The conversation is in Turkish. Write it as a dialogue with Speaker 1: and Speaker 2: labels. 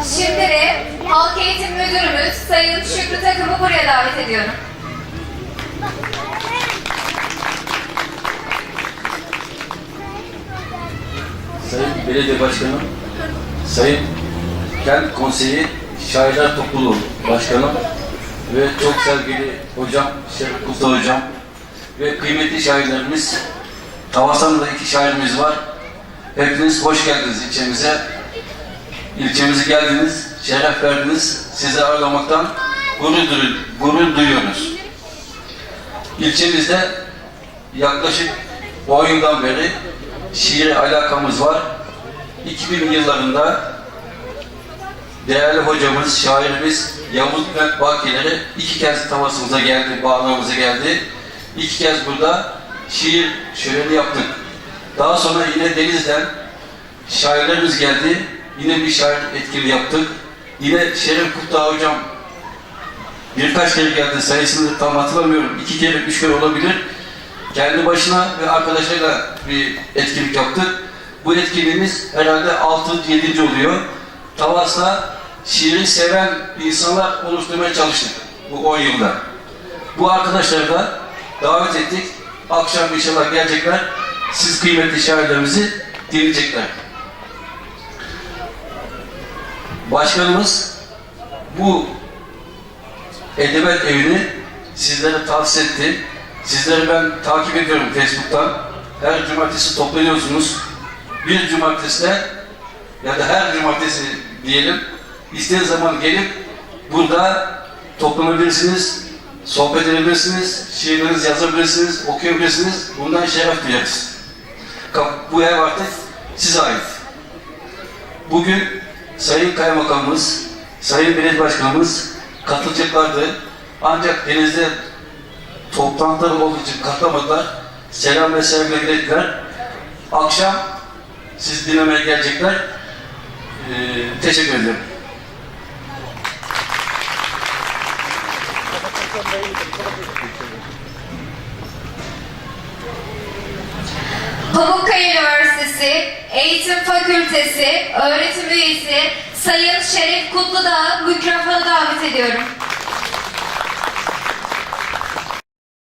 Speaker 1: Şimdi de Halk Eğitim Müdürümüz Sayın Şükrü Takım'ı buraya davet ediyorum.
Speaker 2: Sayın Belediye Başkanım, Sayın Kent Konseyi Şairler Topluluğu Başkanım ve çok sevgili hocam, Şerif Kusta hocam ve kıymetli şairlerimiz, Tavasan'da iki şairimiz var. Hepiniz hoş geldiniz ilçemize. İlçemize geldiniz, şeref verdiniz. Sizi ağırlamaktan gurur, gurur duyuyoruz. İlçemizde yaklaşık 10 yıldan beri şiire alakamız var. 2000 yıllarında değerli hocamız, şairimiz Yavuz Bülent Bakileri iki kez tavasımıza geldi, bağlamamıza geldi. İki kez burada şiir şöleni yaptık. Daha sonra yine Deniz'den şairlerimiz geldi. Yine bir şair etkili yaptık. Yine Şerif Kutlu hocam birkaç kere geldi. Sayısını tam hatırlamıyorum. İki kere, üç kere olabilir. Kendi başına ve arkadaşlarıyla bir etkinlik yaptık. Bu etkinliğimiz herhalde 6. 7. oluyor. Tavas'ta şiiri seven insanlar oluşturmaya çalıştık bu 10 yılda. Bu arkadaşları da davet ettik. Akşam inşallah gelecekler. Siz kıymetli şairlerimizi dinleyecekler. Başkanımız bu edebiyat evini sizlere tavsiye etti. Sizleri ben takip ediyorum Facebook'tan. Her cumartesi toplanıyorsunuz. Bir cumartesi de ya da her cumartesi diyelim istediğiniz zaman gelip burada toplanabilirsiniz, sohbet edebilirsiniz, şiirlerinizi yazabilirsiniz, okuyabilirsiniz. Bundan şeref duyarız. Bu ev artık size ait. Bugün Sayın Kaymakamımız, Sayın Belediye Başkanımız katılacaklardı. Ancak denizde toplantılar olduğu için katılamadılar. Selam ve sevgiler ilettiler. Akşam siz dinlemeye gelecekler. Ee, teşekkür ederim.
Speaker 1: Pamukkale Üniversitesi Eğitim Fakültesi öğretim üyesi Sayın mikrofona davet ediyorum.